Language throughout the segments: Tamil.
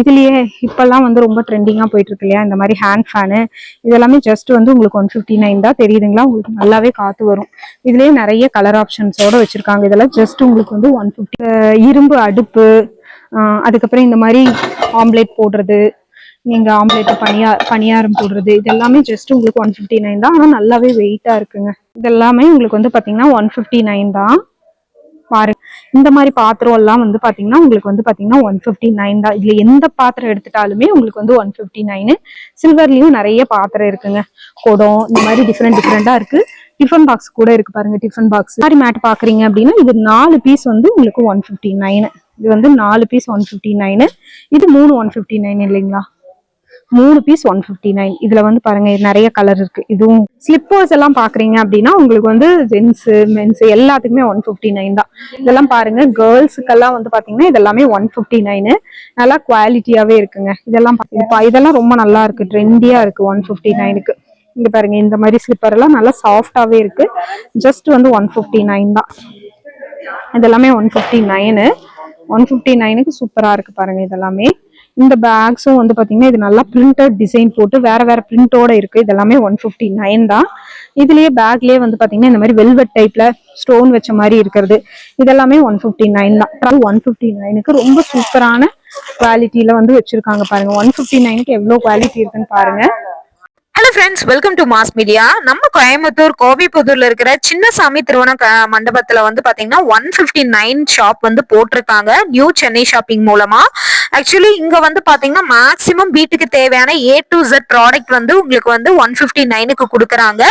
இதுலயே இப்பெல்லாம் வந்து ரொம்ப ட்ரெண்டிங்காக போயிட்டு இருக்கு இல்லையா இந்த மாதிரி ஹேண்ட் ஃபேனு இதெல்லாமே ஜஸ்ட் வந்து உங்களுக்கு ஒன் ஃபிஃப்டி நைன் தான் தெரியுதுங்களா? உங்களுக்கு நல்லாவே காத்து வரும். இதுலயே நிறைய கலர் ஆப்ஷன்ஸோட வச்சிருக்காங்க. இதெல்லாம் ஜஸ்ட் உங்களுக்கு வந்து ஒன் ஃபிஃப்டி இரும்பு அடுப்பு அதுக்கப்புறம் இந்த மாதிரி ஆம்லேட் போடுறது நீங்க ஆம்லேட் பனியா பனியாரம் போடுறது இது எல்லாமே ஜஸ்ட் உங்களுக்கு ஒன் ஃபிஃப்டி நைன் தான். ஆனால் நல்லாவே வெயிட்டா இருக்குங்க. இது எல்லாமே உங்களுக்கு வந்து பாத்தீங்கன்னா ஒன் ஃபிஃப்டி நைன் தான். பாருங்க. இந்த மாதிரி பாத்திரம் எல்லாம் வந்து பாத்தீங்கன்னா உங்களுக்கு வந்து பாத்தீங்கன்னா ஒன் ஃபிஃப்டி நைன் தான். இதுல எந்த பாத்திரம் எடுத்துட்டாலுமே உங்களுக்கு வந்து ஒன் ஃபிஃப்டி நைனு சில்வர்லயும் நிறைய பாத்திரம் இருக்குங்க. குடம் இந்த மாதிரி டிஃப்ரெண்ட் டிஃப்ரெண்டா இருக்கு. டிஃபன் பாக்ஸ் கூட இருக்கு பாருங்க டிஃபன் பாக்ஸ் மாதிரி மேட் பாக்குறீங்க அப்படின்னா இது நாலு பீஸ் வந்து உங்களுக்கு ஒன் ஃபிஃப்டி நைனு இது வந்து நாலு பீஸ் ஒன் ஃபிஃப்டி நைனு இது மூணு ஒன் ஃபிஃப்டி நைன் இல்லைங்களா? மூணு பீஸ் ஒன் ஃபிஃப்டி நைன் இதில் வந்து பாருங்கள் நிறைய கலர் இருக்குது இதுவும் ஸ்லிப்பர்ஸ் எல்லாம் பார்க்குறீங்க அப்படின்னா உங்களுக்கு வந்து ஜென்ஸு மென்ஸு எல்லாத்துக்குமே ஒன் ஃபிஃப்டி நைன் தான். இதெல்லாம் பாருங்க கேர்ள்ஸுக்கெல்லாம் வந்து பார்த்தீங்கன்னா இதெல்லாமே ஒன் ஃபிஃப்டி நைனு நல்லா குவாலிட்டியாகவே இருக்குங்க. இதெல்லாம் பா- இதெல்லாம் ரொம்ப நல்லா இருக்குது ட்ரெண்டியாக இருக்குது ஒன் ஃபிஃப்டி நைனுக்கு இங்க பாருங்க இந்த மாதிரி ஸ்லிப்பர் எல்லாம் நல்லா சாஃப்டாவே இருக்கு. ஜஸ்ட் வந்து ஒன் ஃபிஃப்டி நைன் தான். இதெல்லாமே one fifty nine one fifty நைனுக்கு சூப்பராக இருக்குது பாருங்கள் இதெல்லாமே. இந்த பேக்ஸும் வந்து பாத்தீங்கன்னா இது நல்லா பிரிண்டட் டிசைன் போட்டு வேற வேற பிரிண்டோட இருக்கு. இதெல்லாமே ஒன் ஃபிஃப்டி நைன் தான். இதுலயே பேக்லயே வந்து பாத்தீங்கன்னா இந்த மாதிரி வெல்வெட் டைப்ல ஸ்டோன் வச்ச மாதிரி இருக்கிறது. இதெல்லாமே ஒன் ஃபிஃப்டி நைன் தான். ஒன் ஃபிஃப்டி நைனுக்கு ரொம்ப சூப்பரான குவாலிட்டியில வந்து வச்சிருக்காங்க பாருங்க. ஒன் ஃபிஃப்டி நைனுக்கு எவ்வளோ குவாலிட்டி இருக்குன்னு பாருங்க. Hello friends welcome to mass media நம்ம கோயம்புத்தூர் கோபிப்புதூர்ல இருக்கிற சின்னசாமி திருவண்ண திருவண மண்டபத்துல வந்து பாத்தீங்கன்னா ஒன் பிப்டி நைன் ஷாப் வந்து போட்டிருக்காங்க. நியூ சென்னை ஷாப்பிங் மூலமா. ஆக்சுவலி இங்க வந்து பாத்தீங்கன்னா மேக்சிமம் வீட்டுக்கு தேவையான ஏ டு ஜெட் ப்ராடக்ட் வந்து உங்களுக்கு வந்து ஒன் பிப்டி நைனுக்கு கொடுக்குறாங்க.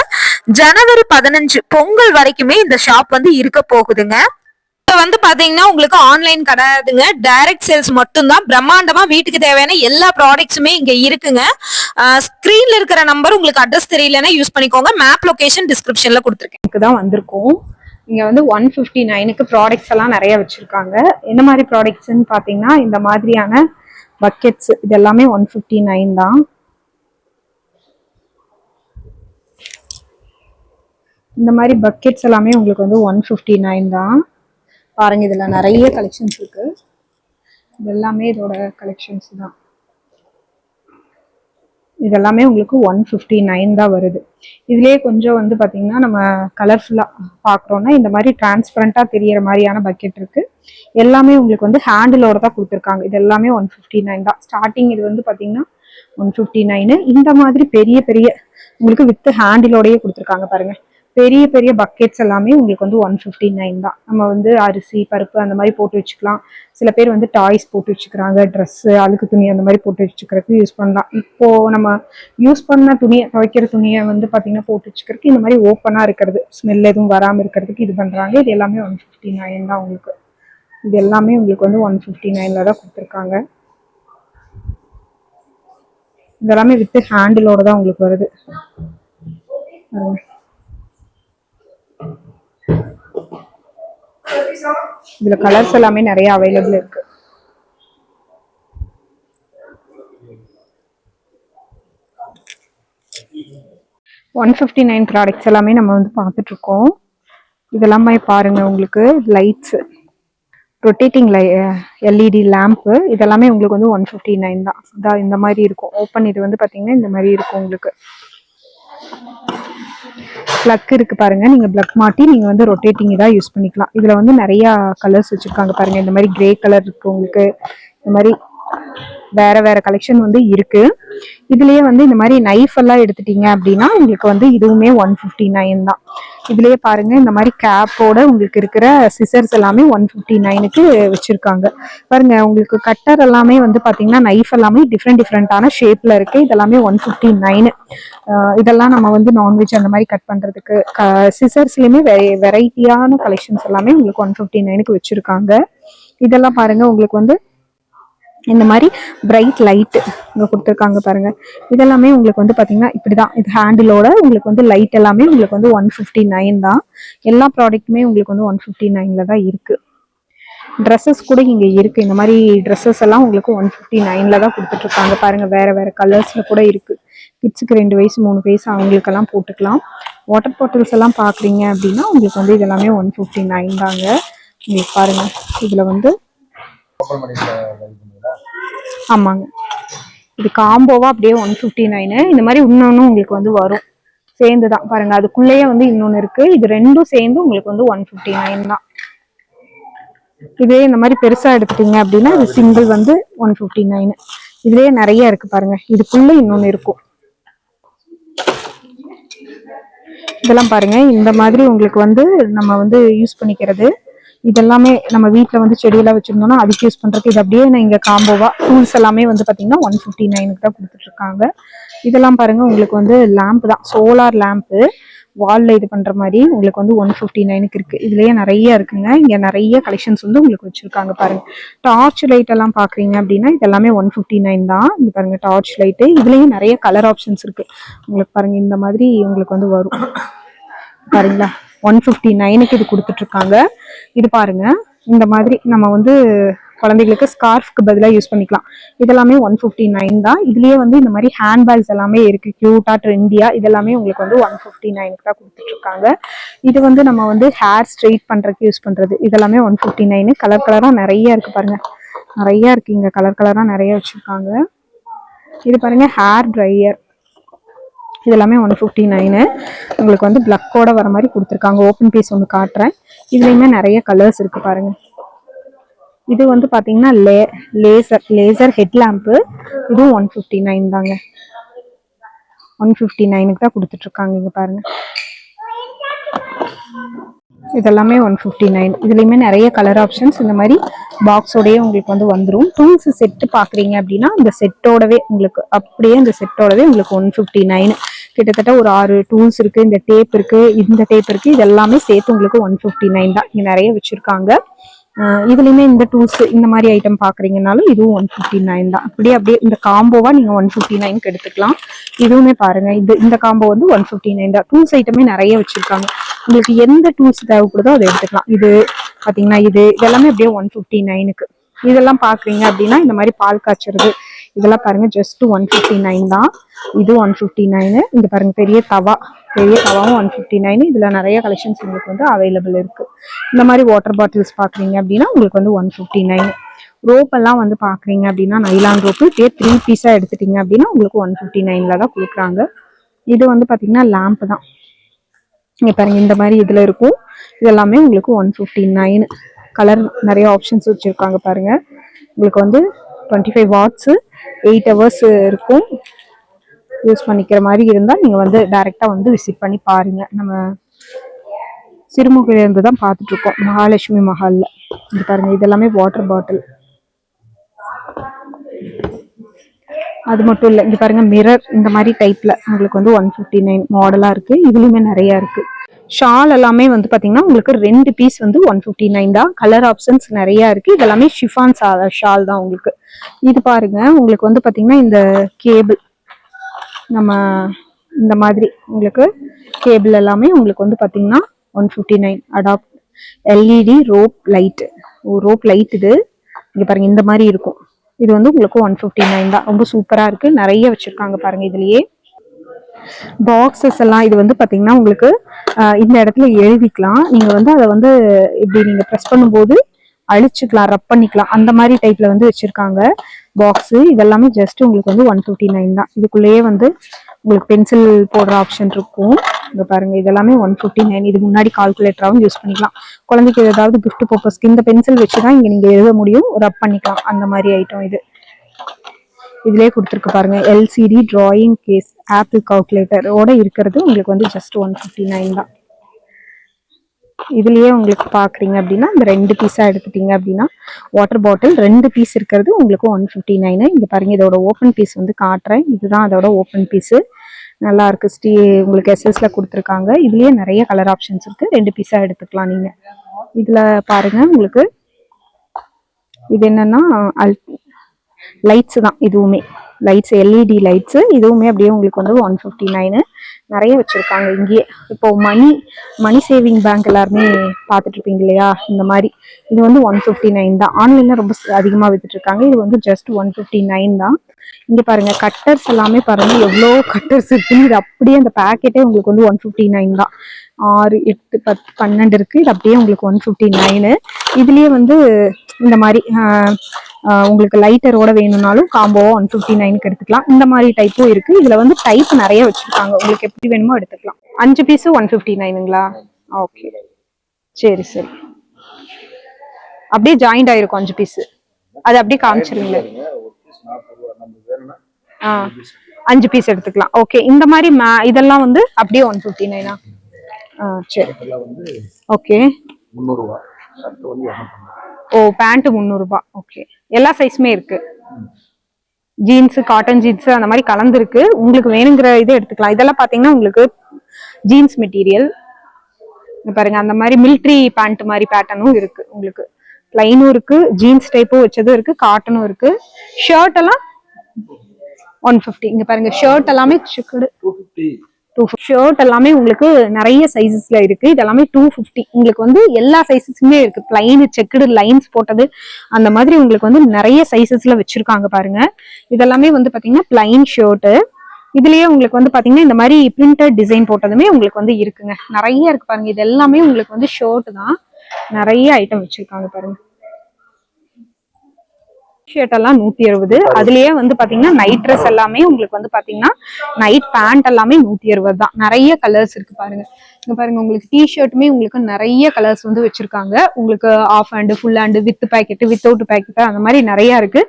ஜனவரி பதினஞ்சு பொங்கல் வரைக்குமே இந்த ஷாப் வந்து இருக்க போகுதுங்க. இப்போ வந்து பாத்தீங்கன்னா உங்களுக்கு ஆன்லைன் கிடையாதுங்க. டைரக்ட் சேல்ஸ் மட்டும்தான். பிரம்மாண்டமா வீட்டுக்கு தேவையான எல்லா ப்ராடக்ட்ஸுமே இங்க இருக்குங்க. ஸ்கிரீன்ல இருக்கிற நம்பர் உங்களுக்கு அட்ரஸ் தெரியலன்னா யூஸ் பண்ணிக்கோங்க. மேப் லொகேஷன் டிஸ்கிரிப்ஷன்ல கொடுத்துருக்கேன். தான் வந்திருக்கோம். இங்கே வந்து ஒன் ஃபிஃப்டி நைனுக்கு ப்ராடக்ட்ஸ் எல்லாம் நிறைய வச்சுருக்காங்க. என்ன மாதிரி ப்ராடக்ட்ஸ்ன்னு பார்த்தீங்கன்னா இந்த மாதிரியான பக்கெட்ஸ் இது எல்லாமே ஒன் ஃபிஃப்டி நைன் தான். இந்த மாதிரி பக்கெட்ஸ் எல்லாமே உங்களுக்கு வந்து ஒன் ஃபிஃப்டி நைன் தான். பாருங்கள் இதில் நிறைய கலெக்ஷன்ஸ் இருக்குது இது எல்லாமே இதோட கலெக்ஷன்ஸ் தான். இதெல்லாமே உங்களுக்கு ஒன் ஃபிஃப்டி நைன் தான் வருது. இதுலேயே கொஞ்சம் வந்து பார்த்திங்கன்னா நம்ம கலர்ஃபுல்லாக பார்க்குறோன்னா இந்த மாதிரி டிரான்ஸ்பரண்ட்டாக தெரியற மாதிரியான பக்கெட் இருக்குது எல்லாமே உங்களுக்கு வந்து ஹேண்டிலோட தான் கொடுத்துருக்காங்க. இது எல்லாமே ஒன் ஃபிஃப்டி நைன் தான். ஸ்டார்டிங் இது வந்து பார்த்திங்கன்னா ஒன் ஃபிஃப்டி நைனு இந்த மாதிரி பெரிய பெரிய உங்களுக்கு வித் ஹேண்டிலோடயே கொடுத்துருக்காங்க பாருங்கள் பெரிய பெரிய பக்கெட்ஸ் எல்லாமே உங்களுக்கு வந்து ஒன் ஃபிஃப்டி நைன் தான். நம்ம வந்து அரிசி பருப்பு அந்த மாதிரி போட்டு வச்சுக்கலாம். சில பேர் வந்து டாய்ஸ் போட்டு வச்சுக்கிறாங்க ட்ரெஸ்ஸு அழுக்கு துணி அந்த மாதிரி போட்டு வச்சுக்கிறதுக்கு யூஸ் பண்ணலாம். இப்போது நம்ம யூஸ் பண்ண துணியை துவைக்கிற துணியை வந்து பார்த்திங்கன்னா போட்டு வச்சுக்கிறதுக்கு இந்த மாதிரி ஓப்பனாக இருக்கிறது. ஸ்மெல் எதுவும் வராமல் இருக்கிறதுக்கு இது பண்ணுறாங்க இது எல்லாமே ஒன் ஃபிஃப்டி நைன் தான் உங்களுக்கு. இது எல்லாமே உங்களுக்கு வந்து ஒன் ஃபிஃப்டி நைனில் தான் கொடுத்துருக்காங்க. இதெல்லாமே வித்து ஹேண்டிலோட தான் உங்களுக்கு வருது. இதுல கலர்ஸ் எல்லாமே நிறைய அவைலபிள் இருக்கு. ஒன் ஃபிஃப்டி நைன் ப்ராடக்ட்ஸ் எல்லாமே நம்ம வந்து பார்த்துட்டு இருக்கோம் இதெல்லாமே பாருங்க உங்களுக்கு லைட்ஸ் ரொட்டேட்டிங் லை எல்இடி லேம்ப்பு இதெல்லாமே உங்களுக்கு வந்து ஒன் ஃபிஃப்டி நைன் தான். இந்த மாதிரி இருக்கும். ஓப்பன் இது வந்து பார்த்தீங்கன்னா இந்த மாதிரி இருக்கும் உங்களுக்கு. ப்ளக் இருக்கு பாருங்க. நீங்க ப்ளக் மாட்டி நீங்க வந்து ரொட்டேட்டிங் இதாக யூஸ் பண்ணிக்கலாம். இதுல வந்து நிறைய கலர்ஸ் வச்சிருக்காங்க பாருங்க. இந்த மாதிரி கிரே கலர் இருக்கு உங்களுக்கு. இந்த மாதிரி வேற வேற கலெக்ஷன் வந்து இருக்கு. இதுலயே வந்து இந்த மாதிரி நைஃப் எல்லாம் எடுத்துட்டீங்க அப்படின்னா உங்களுக்கு வந்து இதுவுமே ஒன் ஃபிஃப்டி நைன் தான். இதுலயே பாருங்க இந்த மாதிரி கேப்போட உங்களுக்கு இருக்கிற சிசர்ஸ் எல்லாமே ஒன் ஃபிஃப்டி நைனுக்கு வச்சிருக்காங்க. பாருங்க உங்களுக்கு கட்டர் எல்லாமே வந்து பாத்தீங்கன்னா நைஃப் எல்லாமே டிஃப்ரெண்ட் டிஃப்ரெண்டான ஷேப்ல இருக்கு. இதெல்லாமே ஒன் ஃபிஃப்டி நைனு இதெல்லாம் நம்ம வந்து நான்வெஜ் அந்த மாதிரி கட் பண்றதுக்கு சிசர்ஸ்லயுமே வெரைட்டியான கலெக்ஷன்ஸ் எல்லாமே உங்களுக்கு ஒன் ஃபிஃப்டி நைனுக்கு வச்சிருக்காங்க. இதெல்லாம் பாருங்க உங்களுக்கு வந்து இந்த மாதிரி பிரைட் லைட்டு இங்கே கொடுத்துருக்காங்க பாருங்கள் இதெல்லாமே உங்களுக்கு வந்து பார்த்திங்கன்னா இப்படி தான் இது ஹேண்டிலோட உங்களுக்கு வந்து லைட் எல்லாமே உங்களுக்கு வந்து ஒன் ஃபிஃப்டி நைன் தான். எல்லா ப்ராடக்ட்டுமே உங்களுக்கு வந்து ஒன் ஃபிஃப்டி நைனில் தான் இருக்குது ட்ரெஸ்ஸஸ் கூட இங்கே இருக்குது இந்த மாதிரி ட்ரெஸ்ஸஸ் எல்லாம் உங்களுக்கு ஒன் ஃபிஃப்டி நைனில் தான் கொடுத்துட்ருக்காங்க பாருங்கள் வேறு வேறு கலர்ஸில் கூட இருக்குது கிட்ஸுக்கு ரெண்டு வயசு மூணு வயசு அவங்களுக்கெல்லாம் போட்டுக்கலாம். வாட்டர் பாட்டில்ஸ் எல்லாம் பார்க்குறீங்க அப்படின்னா உங்களுக்கு வந்து இதெல்லாமே ஒன் ஃபிஃப்டி நைன் தாங்க. உங்களுக்கு பாருங்கள் இதில் வந்து ஆமாங்க. இது காம்போவா அப்படியே ஒன் ஃபிஃப்டி நைனு இந்த மாதிரி இன்னொன்று உங்களுக்கு வந்து வரும். சேர்ந்து தான் பாருங்க அதுக்குள்ளேயே வந்து இன்னொன்று இருக்கு. இது ரெண்டும் சேர்ந்து உங்களுக்கு வந்து ஒன் ஃபிஃப்டி நைன் தான். இதே இந்த மாதிரி பெருசா எடுத்துட்டீங்க அப்படின்னா இது சிங்கிள் வந்து ஒன் ஃபிஃப்டி நைனு இதுலயே நிறைய இருக்கு பாருங்க. இதுக்குள்ளே இன்னொன்று இருக்கும். இதெல்லாம் பாருங்க. இந்த மாதிரி உங்களுக்கு வந்து நம்ம வந்து யூஸ் பண்ணிக்கிறது. இதெல்லாமே நம்ம வீட்டில் வந்து செடியெல்லாம் வச்சுருந்தோம்னா அதுக்கு யூஸ் பண்ணுறதுக்கு இது அப்படியே நான் இங்கே காம்போவா டூல்ஸ் எல்லாமே வந்து பார்த்தீங்கன்னா ஒன் ஃபிஃப்டி நைனுக்கு தான் கொடுத்துட்ருக்காங்க. இதெல்லாம் பாருங்கள் உங்களுக்கு வந்து லேம்ப் தான். சோலார் லேம்ப்பு வாலில் இது பண்ணுற மாதிரி உங்களுக்கு வந்து ஒன் ஃபிஃப்டி நைனுக்கு இருக்குது இதுலேயே நிறைய இருக்குங்க. இங்கே நிறைய கலெக்ஷன்ஸ் வந்து உங்களுக்கு வச்சுருக்காங்க பாருங்கள் டார்ச் லைட் எல்லாம் பார்க்குறீங்க அப்படின்னா இது எல்லாமே ஒன் ஃபிஃப்டி நைன் தான். இது பாருங்கள் டார்ச் லைட்டு இதுலேயும் நிறைய கலர் ஆப்ஷன்ஸ் இருக்குது உங்களுக்கு பாருங்கள் இந்த மாதிரி உங்களுக்கு வந்து வரும். பாருங்களா? ஒன் ஃபிஃப்டி நைனுக்கு இது கொடுத்துட்ருக்காங்க. இது பாருங்கள் இந்த மாதிரி நம்ம வந்து குழந்தைகளுக்கு ஸ்கார்ஃப்க்கு பதிலாக யூஸ் பண்ணிக்கலாம். இதெல்லாமே ஒன் ஃபிஃப்டி நைன் தான். இதுலேயே வந்து இந்த மாதிரி ஹேண்ட் பேக்ஸ் எல்லாமே இருக்குது க்யூட்டாக ட்ரெண்டியா இதெல்லாமே உங்களுக்கு வந்து ஒன் ஃபிஃப்டி நைனுக்கு தான் கொடுத்துட்ருக்காங்க. இது வந்து நம்ம வந்து ஹேர் ஸ்ட்ரெயிட் பண்ணுறதுக்கு யூஸ் பண்ணுறது இதெல்லாமே ஒன் ஃபிஃப்டி நைனு. கலர் கலராக நிறைய இருக்குது பாருங்கள் நிறையா இருக்குது இங்கே. கலர் கலராக நிறைய வச்சுருக்காங்க. இது பாருங்கள் ஹேர் ட்ரையர் இது எல்லாமே ஒன் ஃபிஃப்டி நைனு உங்களுக்கு வந்து பிளக்கோட வர மாதிரி கொடுத்துருக்காங்க. ஓப்பன் பீஸ் ஒன்று காட்டுறேன். இதுலேயுமே நிறைய கலர்ஸ் இருக்கு பாருங்க. இது வந்து பார்த்தீங்கன்னா லே லேசர் லேசர் ஹெட் லேம்ப்பு இதுவும் ஒன் ஃபிஃப்டி நைன் தாங்க. ஒன் ஃபிஃப்டி நைனுக்கு தான் கொடுத்துட்ருக்காங்க இங்கே பாருங்க. இதெல்லாமே ஒன் ஃபிஃப்டி நைன் இதுலேயுமே நிறைய கலர் ஆப்ஷன்ஸ் இந்த மாதிரி பாக்ஸோடயே உங்களுக்கு வந்து வந்துடும் டூல்ஸ் செட்டு பார்க்குறீங்க அப்படின்னா இந்த செட்டோடவே உங்களுக்கு அப்படியே இந்த செட்டோடவே உங்களுக்கு ஒன் ஃபிஃப்டி நைன் கிட்டத்தட்ட ஒரு ஆறு டூல்ஸ் இருக்கு. இந்த டேப் இருக்கு. இந்த டேப் இருக்கு. இது எல்லாமே சேர்த்து உங்களுக்கு ஒன் ஃபிஃப்டி நைன் தான். இங்கே நிறைய வச்சிருக்காங்க. இதுலேயுமே இதுலயுமே இந்த டூல்ஸ் இந்த மாதிரி ஐட்டம் பார்க்குறீங்கனாலும் இதுவும் ஒன் ஃபிஃப்டி நைன் தான். அப்படியே அப்படியே இந்த காம்போவா நீங்க ஒன் ஃபிஃப்டி நைனுக்கு எடுத்துக்கலாம். இதுவுமே பாருங்க. இது இந்த காம்போ வந்து ஒன் ஃபிஃப்டி நைன் தான் டூல்ஸ் ஐட்டமே நிறைய வச்சிருக்காங்க. உங்களுக்கு எந்த டூல்ஸ் தேவைப்படுதோ அதை எடுத்துக்கலாம். இது பார்த்தீங்கன்னா இது இதெல்லாமே அப்படியே ஒன் ஃபிஃப்டி நைனுக்கு இதெல்லாம் பார்க்குறீங்க அப்படின்னா இந்த மாதிரி பால் காய்ச்சறது இதெல்லாம் பாருங்க ஜஸ்ட் ஒன் ஃபிஃப்டி நைன் தான். இது ஒன் ஃபிஃப்டி நைனு இந்த பாருங்க பெரிய தவா. பெரிய தவாவும் ஒன் ஃபிஃப்டி நைன் இதில் நிறைய கலெக்ஷன்ஸ் உங்களுக்கு வந்து அவைலபிள் இருக்கு. இந்த மாதிரி வாட்டர் பாட்டில்ஸ் பார்க்குறீங்க அப்படின்னா உங்களுக்கு வந்து ஒன் ஃபிஃப்டி நைன் ரோப் எல்லாம் வந்து பார்க்குறீங்க அப்படின்னா நைலான் ரோப்பு இப்படியே த்ரீ பீஸாக எடுத்துட்டீங்க அப்படின்னா உங்களுக்கு ஒன் ஃபிஃப்டி நைனில் தான் கொடுக்குறாங்க. இது வந்து பார்த்தீங்கன்னா லேம்ப் தான். இங்கே பாருங்க இந்த மாதிரி இதில் இருக்கும். இதெல்லாமே உங்களுக்கு ஒன் ஃபிஃப்டி நைன் கலர் நிறைய ஆப்ஷன்ஸ் வச்சுருக்காங்க பாருங்க. உங்களுக்கு வந்து twenty five watts eight hours இருக்கும். யூஸ் பண்ணிக்கிற மாதிரி இருந்தால் நீங்கள் வந்து டைரெக்டாக வந்து விசிட் பண்ணி பாருங்க. நம்ம சிறுமுகையிலேருந்து தான் பார்த்துட்ருக்கோம் மகாலட்சுமி மஹாலில். இது பாருங்கள் இதெல்லாமே வாட்டர் பாட்டில் அது மட்டும் இல்லை இங்கே பாருங்கள் மிரர் இந்த மாதிரி டைப்பில் உங்களுக்கு வந்து ஒன் ஃபிஃப்டி நைன் மாடலாக இருக்குது இதுலேயுமே நிறையா இருக்குது ஷால் எல்லாமே வந்து பார்த்தீங்கன்னா உங்களுக்கு ரெண்டு பீஸ் வந்து ஒன் ஃபிஃப்டி நைன் தான். கலர் ஆப்ஷன்ஸ் நிறையா இருக்குது இதெல்லாமே ஷிஃபான் ஷால் தான் உங்களுக்கு. இது பாருங்கள் உங்களுக்கு வந்து பார்த்தீங்கன்னா இந்த கேபிள் நம்ம இந்த மாதிரி உங்களுக்கு கேபிள் எல்லாமே உங்களுக்கு வந்து பார்த்தீங்கன்னா one fifty nine adapt LED rope light rope light இது. இங்கே பாருங்கள் இந்த மாதிரி இருக்கும். இது வந்து உங்களுக்கு ஒன் ஃபிஃப்டி நைன் தான். ரொம்ப சூப்பரா இருக்கு. நிறைய வச்சிருக்காங்க பாருங்க இதுலயே. பாக்ஸஸ் எல்லாம் இது வந்து பாத்தீங்கன்னா உங்களுக்கு ஆஹ் இந்த இடத்துல எழுதிக்கலாம். நீங்க வந்து அதை வந்து இப்படி நீங்க ப்ரெஸ் பண்ணும்போது அழிச்சுக்கலாம் ரப் பண்ணிக்கலாம். அந்த மாதிரி டைப்ல வந்து வச்சிருக்காங்க பாக்ஸு இதெல்லாமே ஜஸ்ட் உங்களுக்கு வந்து ஒன் ஃபிஃப்டி நைன் தான். இதுக்குள்ளேயே வந்து உங்களுக்கு பென்சில் போடுற ஆப்ஷன் இருக்கும். இங்க பாருங்க இதெல்லாமே ஒன் ஃபிஃப்டி நைன் இது முன்னாடி கால்குலேட்டராகவும் யூஸ் பண்ணிக்கலாம். குழந்தைக்கு ஏதாவது கிஃப்ட் பர்பஸ்க்கு இந்த பென்சில் வச்சு தான் இங்க நீங்க எழுத முடியும். ரப் பண்ணிக்கலாம். அந்த மாதிரி ஐட்டம் இது. இதுலயே கொடுத்துருக்கு பாருங்க எல்சிடி டிராயிங் கேஸ் ஆப்பிள் கால்குலேட்டரோட இருக்கிறது உங்களுக்கு வந்து ஜஸ்ட் ஒன் ஃபிஃப்டி நைன் தான். இதுலயே உங்களுக்கு பாக்குறீங்க அப்படின்னா இந்த ரெண்டு பீஸா எடுத்துட்டீங்க அப்படின்னா வாட்டர் பாட்டில் ரெண்டு பீஸ் இருக்கிறது உங்களுக்கு ஒன் ஃபிஃப்டி நைனு இங்க பாருங்க இதோட ஓப்பன் பீஸ் வந்து காட்டுறேன். இதுதான் அதோட ஓப்பன் பீஸ் நல்லா இருக்கு. ஸ்டீ உங்களுக்கு எஸ்எஸ்ல கொடுத்துருக்காங்க. இதுலயே நிறைய கலர் ஆப்ஷன்ஸ் இருக்கு. ரெண்டு பீஸா எடுத்துக்கலாம் நீங்க. இதுல பாருங்க உங்களுக்கு இது என்னன்னா அல் லைட்ஸ் தான். இதுவுமே. லைட்ஸ் எல்இடி லைட்ஸ் இதுவுமே அப்படியே உங்களுக்கு வந்து ஒன் ஃபிஃப்டி நைனு நிறைய வச்சுருக்காங்க இங்கேயே. இப்போ மணி மணி சேவிங் பேங்க் எல்லாருமே பார்த்துட்டு இருப்பீங்க இல்லையா? இந்த மாதிரி. இது வந்து ஒன் ஃபிஃப்டி நைன் தான். ஆன்லைனில் ரொம்ப அதிகமாக வித்துட்டு இருக்காங்க. இது வந்து ஜஸ்ட் ஒன் ஃபிஃப்டி நைன் தான். இங்கே பாருங்க கட்டர்ஸ் எல்லாமே பாருங்க எவ்வளோ கட்டர்ஸ் இருக்குன்னு இது அப்படியே அந்த பேக்கெட்டே உங்களுக்கு வந்து ஒன் ஃபிஃப்டி நைன் தான். ஆறு எட்டு பத்து பன்னெண்டு இருக்குது இது அப்படியே உங்களுக்கு ஒன் ஃபிஃப்டி நைனு இதுலேயே வந்து இந்த மாதிரி உங்களுக்கு லைட்டரோட வேணும்னாலும் காம்போ ஒன் ஃபிஃப்டி நைனுக்கு எடுத்துக்கலாம். இந்த மாதிரி டைப்பும் இருக்கு. இதுல வந்து டைப் நிறைய வச்சிருக்காங்க. உங்களுக்கு எப்படி வேணுமோ எடுத்துக்கலாம். அஞ்சு பீஸ் ஒன் ஃபிஃப்டி நைனுங்களா ஓகே சரி சரி. அப்படியே ஜாயிண்ட் ஆயிருக்கும் அஞ்சு பீஸ் அது அப்படியே காமிச்சிருங்களேன் ஆ. அஞ்சு பீஸ் எடுத்துக்கலாம். ஓகே இந்த மாதிரி இதெல்லாம் வந்து அப்படியே ஒன் ஃபிஃப்டி நைனா ஆ? சரி. ஓகே இரநூத்தம்பது ஓ பேண்ட் முந்நூறுபா. ஓகே எல்லா சைஸுமே இருக்கு. ஜீன்ஸு காட்டன் ஜீன்ஸு அந்த மாதிரி கலந்துருக்கு. உங்களுக்கு வேணுங்கிற இது எடுத்துக்கலாம். இதெல்லாம் பாத்தீங்கன்னா உங்களுக்கு ஜீன்ஸ் மெட்டீரியல் பாருங்க அந்த மாதிரி மிலிட்ரி பேண்ட் மாதிரி பேட்டர்னும் இருக்கு. உங்களுக்கு பிளைனும் இருக்கு ஜீன்ஸ் டைப்பும் வச்சதும் இருக்கு காட்டனும் இருக்கு. ஷர்ட் எல்லாம் ஒன் ஃபிஃப்டி இங்க பாருங்க ஷர்ட் எல்லாமே சிக்குடு டூ ஷர்ட் எல்லாமே உங்களுக்கு நிறைய சைஸஸ்ல இருக்கு. இது எல்லாமே டூ ஃபிஃப்டி உங்களுக்கு வந்து எல்லா சைஸஸுமே இருக்கு. பிளைன் செக்குடு லைன்ஸ் போட்டது அந்த மாதிரி உங்களுக்கு வந்து நிறைய சைஸஸ்ல வச்சிருக்காங்க பாருங்க. இதெல்லாமே வந்து பாத்தீங்கன்னா பிளைன் ஷர்ட்டு இதுலயே உங்களுக்கு வந்து பாத்தீங்கன்னா இந்த மாதிரி பிரிண்டட் டிசைன் போட்டதுமே உங்களுக்கு வந்து இருக்குங்க. நிறைய இருக்கு பாருங்க. இது எல்லாமே உங்களுக்கு வந்து ஷர்ட் தான். நிறைய ஐட்டம் வச்சிருக்காங்க பாருங்க. ஷர்ட் எல்லாம் நூத்தி அறுபது. அதுலயே வந்து பாத்தீங்கன்னா நைட் ட்ரெஸ் எல்லாமே உங்களுக்கு வந்து பாத்தீங்கன்னா நைட் பேண்ட் எல்லாமே நூத்தி அறுபது தான். நிறைய கலர்ஸ் இருக்கு பாருங்க. இங்க பாருங்க உங்களுக்கு டி ஷர்ட்டுமே உங்களுக்கு நிறைய கலர்ஸ் வந்து வச்சிருக்காங்க. உங்களுக்கு half hand full hand with packet without packet அந்த மாதிரி நிறைய இருக்கு.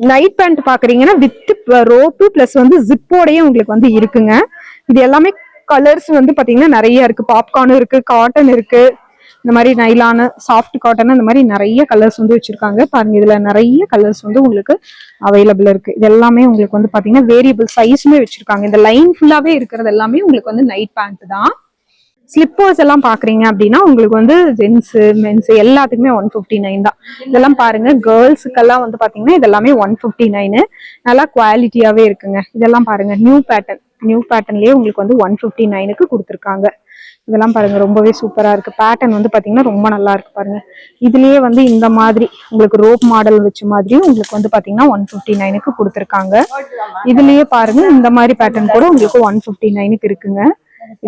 நைட் பேண்ட் பாக்குறீங்கன்னா வித் ரோப்பு பிளஸ் வந்து ஜிப்போடயே உங்களுக்கு வந்து இருக்குங்க. இது எல்லாமே கலர்ஸ் வந்து பாத்தீங்கன்னா நிறைய இருக்கு. பாப்கார்ன் இருக்கு காட்டன் இருக்கு இந்த மாதிரி நைலான சாஃப்ட் காட்டன் இந்த மாதிரி நிறைய கலர்ஸ் வந்து வச்சிருக்காங்க. பாருங்க இதுல நிறைய கலர்ஸ் வந்து உங்களுக்கு அவைலபிள் இருக்கு. இது எல்லாமே உங்களுக்கு வந்து பாத்தீங்கன்னா வேரியபிள் சைஸுமே வச்சிருக்காங்க. இந்த லைன் ஃபுல்லாவே இருக்கிறது எல்லாமே உங்களுக்கு வந்து நைட் பேண்ட் தான். ஸ்லிப்பர்ஸ் எல்லாம் பாக்குறீங்க அப்படின்னா உங்களுக்கு வந்து ஜென்ஸு மென்ஸ் எல்லாத்துக்குமே ஒன் ஃபிஃப்டி நைன் தான். இதெல்லாம் பாருங்க கேர்ள்ஸுக்கெல்லாம் வந்து பாத்தீங்கன்னா இதெல்லாமே ஒன் ஃபிஃப்டி நைனு நல்லா குவாலிட்டியாவே இருக்குங்க. இதெல்லாம் பாருங்க நியூ பேட்டர்ன் நியூ பேட்டர்ன்லயே உங்களுக்கு வந்து ஒன் ஃபிஃப்டி நைனுக்கு கொடுத்துருக்காங்க. இதெல்லாம் பாருங்க ரொம்பவே சூப்பரா இருக்கு. பேட்டர்ன் வந்து பாத்தீங்கன்னா ரொம்ப நல்லா இருக்கு பாருங்க. இதுலயே வந்து இந்த மாதிரி உங்களுக்கு ரோப் மாடல் வச்ச மாதிரியும் உங்களுக்கு வந்து பாத்தீங்கன்னா ஒன் ஃபிஃப்டி நைனுக்கு கொடுத்துருக்காங்க. இதுலயே பாருங்க இந்த மாதிரி பேட்டர்ன் கூட உங்களுக்கு ஒன் ஃபிஃப்டி நைனுக்கு இருக்குங்க.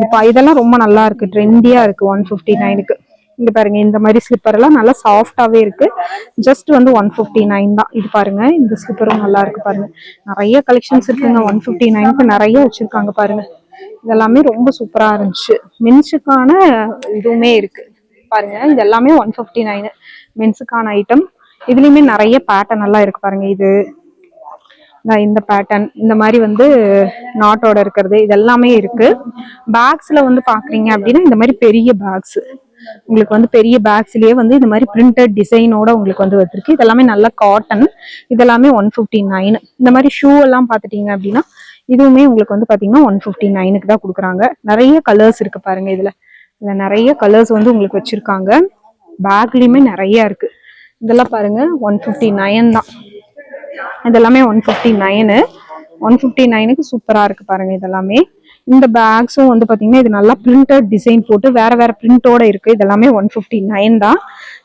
இப்போ இதெல்லாம் ரொம்ப நல்லா இருக்கு ட்ரெண்டியா இருக்கு ஒன் ஃபிஃப்டி நைனுக்கு இங்க பாருங்க இந்த மாதிரி ஸ்லிப்பர் எல்லாம் நல்லா சாஃப்டாவே இருக்கு. ஜஸ்ட் வந்து ஒன் ஃபிஃப்டி நைன் தான். இது பாருங்க இந்த ஸ்லிப்பரும் நல்லா இருக்கு பாருங்க. நிறைய கலெக்ஷன்ஸ் இருக்குங்க ஒன் ஃபிஃப்டி நைனுக்கு நிறைய வச்சிருக்காங்க பாருங்க. இதெல்லாமே ரொம்ப சூப்பரா இருந்துச்சு. மென்ஸுக்கான இதுவுமே இருக்கு. பாருங்க இது எல்லாமே ஒன் ஃபிஃப்டி நைனு மென்ஸுக்கான ஐட்டம் இதுலயுமே நிறைய பேட்டர்ன் எல்லாம் இருக்கு பாருங்க. இது இந்த பேட்டர்ன் இந்த மாதிரி வந்து நாட்டோட இருக்கிறது இது எல்லாமே இருக்கு. பேக்ஸ்ல வந்து பாக்குறீங்க அப்படின்னா இந்த மாதிரி பெரிய பேக்ஸ் உங்களுக்கு வந்து பெரிய பேக்ஸ்லயே வந்து இந்த மாதிரி பிரிண்டட் டிசைனோட உங்களுக்கு வந்து வந்திருக்கு. இதெல்லாமே நல்ல காட்டன் இதெல்லாமே ஒன் ஃபிஃப்டி நைன் இந்த மாதிரி ஷூ எல்லாம் பார்த்துட்டீங்க அப்படின்னா இதுவுமே உங்களுக்கு வந்து பாத்தீங்கன்னா ஒன் ஃபிஃப்டி நைனுக்கு தான் கொடுக்குறாங்க. நிறைய கலர்ஸ் இருக்கு பாருங்க இதுல. இதுல நிறைய கலர்ஸ் வந்து உங்களுக்கு வச்சிருக்காங்க. பேக்லயுமே நிறைய இருக்கு. இதெல்லாம் பாருங்க ஒன் ஃபிஃப்டி நைன் தான். இதெல்லாமே one fifty nine one fifty நைனுக்கு சூப்பராக இருக்கு பாருங்க இதெல்லாமே. இந்த பேக்ஸும் வந்து பார்த்தீங்கன்னா இது நல்லா பிரிண்டட் டிசைன் போட்டு வேற வேற பிரிண்டோட இருக்கு. இதெல்லாமே ஒன் ஃபிஃப்டி நைன் தான்.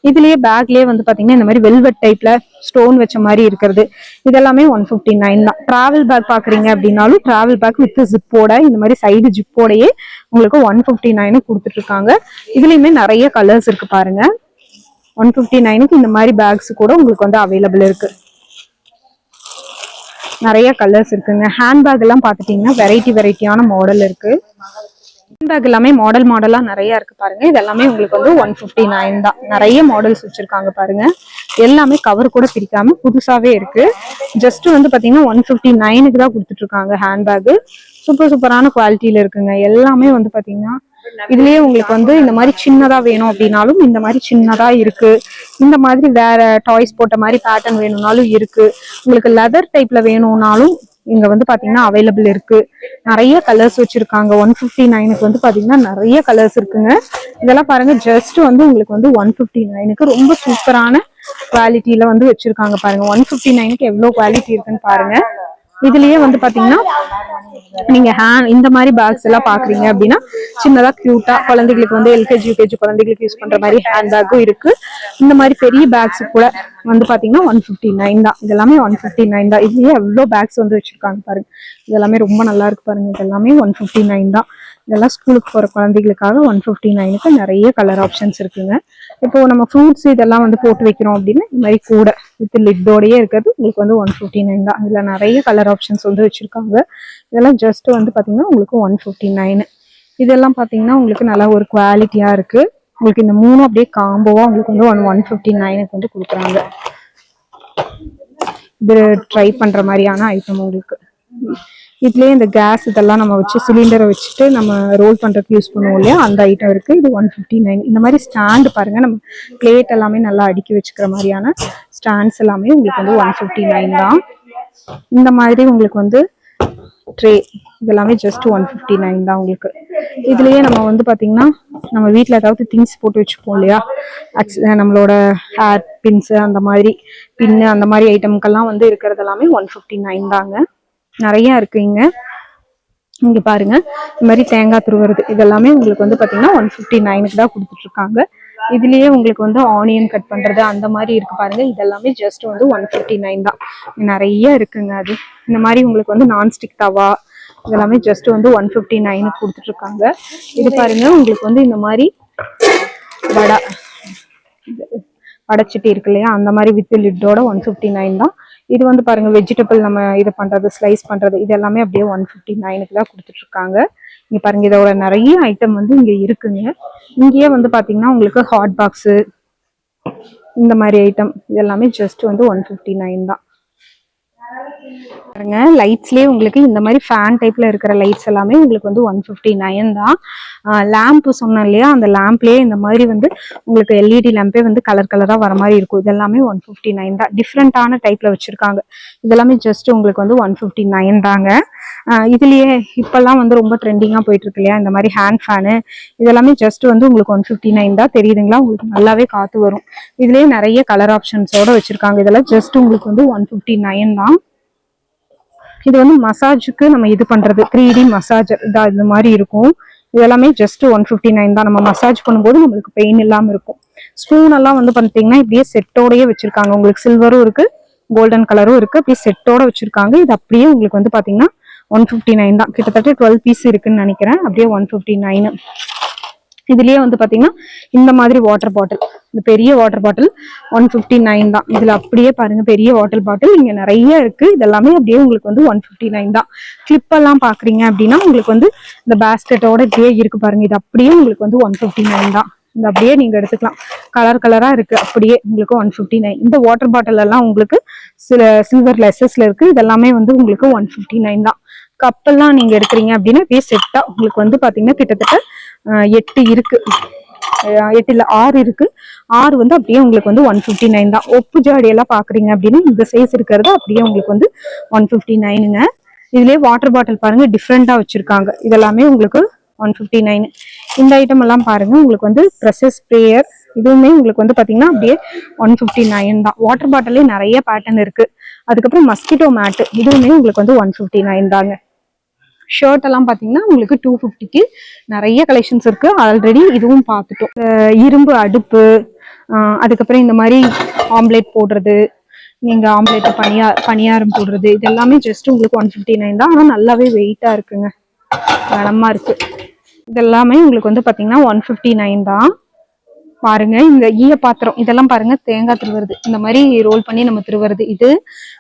இதுலயே பேக்லயே வந்து பார்த்தீங்கன்னா இந்த மாதிரி வெல்வெட் டைப்ல ஸ்டோன் வச்ச மாதிரி இருக்கிறது. இதெல்லாமே ஒன் ஃபிஃப்டி நைன் தான். டிராவல் பேக் பாக்குறீங்க அப்படின்னாலும் டிராவல் பேக் வித் ஜிப்போட இந்த மாதிரி சைடு ஜிப்போடையே உங்களுக்கு ஒன் ஃபிஃப்டி நைனு கொடுத்துட்டு இருக்காங்க இதுலயுமே நிறைய கலர்ஸ் இருக்கு பாருங்க. ஒன் ஃபிஃப்டி நைனுக்கு இந்த மாதிரி பேக்ஸ் கூட உங்களுக்கு வந்து அவைலபிள் இருக்கு. நிறைய கலர்ஸ் இருக்குங்க. ஹேண்ட்பேக் எல்லாம் பார்த்துட்டிங்கன்னா வெரைட்டி வெரைட்டியான மாடல் இருக்கு. ஹேண்ட்பேக் எல்லாமே மாடல் மாடலா நிறைய இருக்கு பாருங்க. இது எல்லாமே உங்களுக்கு வந்து ஒன் ஃபிஃப்டி நைன் தான். நிறைய மாடல்ஸ் வச்சிருக்காங்க பாருங்க. எல்லாமே கவர் கூட பிரிக்காம புதுசாவே இருக்கு. ஜஸ்ட் வந்து பாத்தீங்கன்னா ஒன் ஃபிஃப்டி நைனுக்கு தான் கொடுத்துட்டு இருக்காங்க ஹேண்ட்பேக் சூப்பர் சூப்பரான குவாலிட்டியில இருக்குங்க. எல்லாமே வந்து பாத்தீங்கன்னா இதுலயே உங்களுக்கு வந்து இந்த மாதிரி சின்னதா வேணும் அப்படின்னாலும் இந்த மாதிரி சின்னதா இருக்கு. இந்த மாதிரி வேற டாய்ஸ் போட்ட மாதிரி பேட்டர்ன் வேணும்னாலும் இருக்கு. உங்களுக்கு லெதர் டைப்ல வேணும்னாலும் இங்க வந்து பாத்தீங்கன்னா அவைலபிள் இருக்கு. நிறைய கலர்ஸ் வச்சிருக்காங்க. ஒன் பிப்டி நைனுக்கு வந்து பாத்தீங்கன்னா நிறைய கலர்ஸ் இருக்குங்க. இதெல்லாம் பாருங்க ஜஸ்ட் வந்து உங்களுக்கு வந்து ஒன் ஃபிஃப்டி நைனுக்கு ரொம்ப சூப்பரான குவாலிட்டியில வந்து வச்சிருக்காங்க பாருங்க. ஒன் ஃபிஃப்டி நைனுக்கு எவ்வளவு குவாலிட்டி இருக்குன்னு பாருங்க. இதுலயே வந்து பாத்தீங்கன்னா நீங்க ஹேண்ட் இந்த மாதிரி பேக்ஸ் எல்லாம் பாக்குறீங்க அப்படின்னா சின்னதா கியூட்டா குழந்தைகளுக்கு வந்து எல்கேஜி யூகேஜி குழந்தைகளுக்கு யூஸ் பண்ற மாதிரி ஹேண்ட் பேக்கும் இருக்கு. இந்த மாதிரி பெரிய பேக்ஸ் கூட வந்து பார்த்தீங்கன்னா ஒன் ஃபிஃப்டி நைன் தான். இதெல்லாமே ஒன் ஃபிஃப்டி நைன் தான். இதுலேயே எவ்வளோ பேக்ஸ் வந்து வச்சுருக்காங்க பாருங்க. இதெல்லாமே ரொம்ப நல்லா இருக்கு பாருங்க. இதெல்லாமே ஒன் ஃபிஃப்டி நைன் தான். இதெல்லாம் ஸ்கூலுக்கு போகிற குழந்தைகளுக்காக ஒன் ஃபிஃப்டி நைனுக்கு நிறைய கலர் ஆப்ஷன்ஸ் இருக்குங்க. இப்போ நம்ம ஃப்ரூட்ஸ் இதெல்லாம் வந்து போட்டு வைக்கிறோம் அப்படின்னா இந்த மாதிரி கூட வித் லிட்டோடையே இருக்கிறது உங்களுக்கு வந்து ஒன் ஃபிஃப்டி நைன் தான். இதில் நிறைய கலர் ஆப்ஷன்ஸ் வந்து வச்சுருக்காங்க. இதெல்லாம் ஜஸ்ட் வந்து பார்த்திங்கன்னா உங்களுக்கு ஒன் ஃபிஃப்டி நைனு இதெல்லாம் பார்த்தீங்கன்னா உங்களுக்கு நல்லா ஒரு குவாலிட்டியாக இருக்குது உங்களுக்கு இந்த மூணும் அப்படியே காம்போவா உங்களுக்கு வந்து ஒன் ஒன் ஃபிஃப்டி நைனுக்கு வந்து கொடுக்குறாங்க. இது ட்ரை பண்ற மாதிரியான ஐட்டம் உங்களுக்கு. இதுலயே இந்த கேஸ் இதெல்லாம் நம்ம வச்சு சிலிண்டரை வச்சுட்டு நம்ம ரோல் பண்றதுக்கு யூஸ் பண்ணுவோம் இல்லையா? அந்த ஐட்டம் இருக்கு. இது ஒன் ஃபிஃப்டி நைன் இந்த மாதிரி ஸ்டாண்ட் பாருங்க. நம்ம பிளேட் எல்லாமே நல்லா அடுக்கி வச்சுக்கிற மாதிரியான ஸ்டாண்ட்ஸ் எல்லாமே உங்களுக்கு வந்து ஒன் ஃபிஃப்டி நைன் தான். இந்த மாதிரி உங்களுக்கு வந்து ட்ரே இதெல்லாமே ஜஸ்ட் ஒன் ஃபிஃப்டி நைன் தான் உங்களுக்கு. இதுலயே நம்ம வந்து பாத்தீங்கன்னா நம்ம வீட்ல ஏதாவது திங்ஸ் போட்டு வச்சுப்போம் இல்லையா? நம்மளோட ஹேர் பின்ஸு அந்த மாதிரி பின்னு அந்த மாதிரி ஐட்டம்க்கெல்லாம் வந்து இருக்கிறது எல்லாமே ஒன் ஃபிஃப்டி நைன் தாங்க. நிறைய இருக்குங்க இங்கே. பாருங்க. இந்த மாதிரி தேங்காய் துருவுறது இதெல்லாமே உங்களுக்கு வந்து பாத்தீங்கன்னா ஒன் ஃபிஃப்டி நைனுக்கு தான் கொடுத்துட்ருக்காங்க இதுலயே உங்களுக்கு வந்து ஆனியன் கட் பண்றது அந்த மாதிரி இருக்கு பாருங்க. இதெல்லாமே ஜஸ்ட் வந்து ஒன் ஃபிஃப்டி நைன் தான். நிறைய இருக்குங்க அது. இந்த மாதிரி உங்களுக்கு வந்து நான்ஸ்டிக் தவா இதெல்லாமே ஜஸ்ட் வந்து ஒன் ஃபிஃப்டி நைனுக்கு கொடுத்துட்டு இருக்காங்க இது பாருங்க உங்களுக்கு வந்து இந்த மாதிரி வடை வடைச்சிட்டு வடைச்சட்டி இருக்கு இல்லையா? அந்த மாதிரி வித் லிட்டோட ஒன் ஃபிஃப்டி நைன் தான். இது வந்து பாருங்க வெஜிடபிள் நம்ம இது பண்றது ஸ்லைஸ் பண்றது இது எல்லாமே அப்படியே ஒன் ஃபிஃப்டி நைனுக்கு தான் கொடுத்துட்டு இருக்காங்க இங்க பாருங்க இதோட நிறைய ஐட்டம் வந்து இங்க இருக்குங்க. இங்கேயே வந்து பாத்தீங்கன்னா உங்களுக்கு ஹாட் பாக்ஸ் இந்த மாதிரி ஐட்டம் இது எல்லாமே ஜஸ்ட் வந்து ஒன் ஃபிஃப்டி நைன் தான். பாருங்க லைட்ஸ்லேயே உங்களுக்கு இந்த மாதிரி ஃபேன் டைப்ல இருக்கிற லைட்ஸ் எல்லாமே உங்களுக்கு வந்து ஒன் ஃபிஃப்டி நைன் தான் லேம்ப் சொன்னோம் இல்லையா அந்த லேம்ப்லயே இந்த மாதிரி வந்து உங்களுக்கு எல்இடி லேம்பே வந்து கலர் கலரா வர மாதிரி இருக்கும். இதெல்லாமே ஒன் ஃபிஃப்டி நைன் தான் டிஃப்ரெண்டான டைப்ல வச்சிருக்காங்க. இதெல்லாமே ஜஸ்ட் உங்களுக்கு வந்து ஒன் ஃபிஃப்டி நைன் தாங்க. இதுலேயே இதுலயே இப்பெல்லாம் வந்து ரொம்ப ட்ரெண்டிங்காக போயிட்டு இருக்கு இல்லையா இந்த மாதிரி ஹேண்ட் ஃபேனு இதெல்லாமே ஜஸ்ட் வந்து உங்களுக்கு ஒன் ஃபிஃப்டி நைன் தான். தெரியுதுங்களா? உங்களுக்கு நல்லாவே காத்து வரும். இதுலயே நிறைய கலர் ஆப்ஷன்ஸோட வச்சிருக்காங்க. இதெல்லாம் ஜஸ்ட் உங்களுக்கு வந்து ஒன் ஃபிஃப்டி நைன் தான். இது வந்து மசாஜுக்கு நம்ம இது பண்றது. த்ரீ டி மசாஜ் இதா இந்த மாதிரி இருக்கும். இதெல்லாமே ஜஸ்ட் ஒன் ஃபிஃப்டி நைன் தான். நம்ம மசாஜ் பண்ணும்போது நம்மளுக்கு பெயின் இல்லாமல் இருக்கும். ஸ்பூன் எல்லாம் வந்து பார்த்தீங்கன்னா இப்படியே செட்டோடயே வச்சிருக்காங்க. உங்களுக்கு சில்வரும் இருக்கு கோல்டன் கலரும் இருக்கு. அப்படியே செட்டோட வச்சிருக்காங்க. இது அப்படியே உங்களுக்கு வந்து பாத்தீங்கன்னா ஒன் ஃபிஃப்டி நைன் தான். கிட்டத்தட்ட டுவெல் பீஸ் இருக்குன்னு நினைக்கிறேன். அப்படியே ஒன் ஃபிஃப்டி நைனு இதுலயே வந்து பாத்தீங்கன்னா இந்த மாதிரி வாட்டர் பாட்டில் இந்த பெரிய water bottle one fifty nine தான். இதுல அப்படியே பாருங்க பெரிய வாட்டர் பாட்டில் இங்க நிறைய இருக்கு. இதெல்லாமே அப்படியே உங்களுக்கு வந்து ஒன் ஃபிஃப்டி நைன் தான். கிளிப் எல்லாம் பாக்குறீங்க அப்படின்னா உங்களுக்கு வந்து இந்த பேஸ்கெட்டோட இப்படியே இருக்கு பாருங்க. இது அப்படியே உங்களுக்கு வந்து ஒன் ஃபிஃப்டி நைன் தான். இந்த அப்படியே நீங்க எடுத்துக்கலாம். கலர் கலரா இருக்கு. அப்படியே உங்களுக்கு ஒன் ஃபிஃப்டி நைன் இந்த வாட்டர் பாட்டில் எல்லாம் உங்களுக்கு சில சில்வர் லெசஸ்ல இருக்கு. இதெல்லாமே வந்து உங்களுக்கு ஒன் ஃபிஃப்டி நைன் தான் கப்பெல்லாம் நீங்க எடுக்கிறீங்க அப்படின்னா அப்படியே செட்டா உங்களுக்கு வந்து பாத்தீங்கன்னா கிட்டத்தட்ட எட்டு இருக்கு. எட்டு இல்லை ஆறு இருக்கு. ஆறு வந்து அப்படியே உங்களுக்கு வந்து ஒன் ஃபிஃப்டி நைன் தான். ஒப்பு ஜாடி எல்லாம் அப்படின்னா இந்த சைஸ் இருக்கிறது அப்படியே உங்களுக்கு வந்து ஒன் ஃபிஃப்டி நைனுங்க இதுலேயே வாட்டர் பாட்டில் பாருங்க டிஃப்ரெண்ட்டாக வச்சுருக்காங்க. இதெல்லாமே உங்களுக்கு ஒன் ஃபிஃப்டி நைன் இந்த ஐட்டம் எல்லாம் பாருங்க உங்களுக்கு வந்து ப்ரெஷர் ஸ்ப்ரேயர் இதுவுமே உங்களுக்கு வந்து பார்த்தீங்கன்னா அப்படியே ஒன் ஃபிஃப்டி நைன் தான் வாட்டர் பாட்டிலே நிறைய பேட்டர்ன் இருக்குது அதுக்கப்புறம் மஸ்கிட்டோ மேட்டு இதுவுமே உங்களுக்கு வந்து ஒன் ஃபிஃப்டி நைன் தாங்க. ஷர்ட் எல்லாம் பார்த்தீங்கன்னா உங்களுக்கு டூ ஃபிஃப்டிக்கு நிறைய கலெக்ஷன்ஸ் இருக்கு. ஆல்ரெடி இதுவும் பார்த்துட்டோம் இரும்பு அடுப்பு அதுக்கப்புறம் இந்த மாதிரி ஆம்லேட் போடுறது நீங்க ஆம்லேட் பனியா பணியாரம் போடுறது இது எல்லாமே ஜஸ்ட் உங்களுக்கு ஒன் ஃபிஃப்டி நைன் தான். ஆனால் நல்லாவே வெயிட்டா இருக்குங்க. கனமா இருக்கு. இதெல்லாமே உங்களுக்கு வந்து பார்த்தீங்கன்னா ஒன் ஃபிஃப்டி நைன் தான். பாருங்க இந்த ஈய பாத்திரம் இதெல்லாம் பாருங்க தேங்காய் திருவுறது இந்த மாதிரி ரோல் பண்ணி நம்ம திருவுறது இது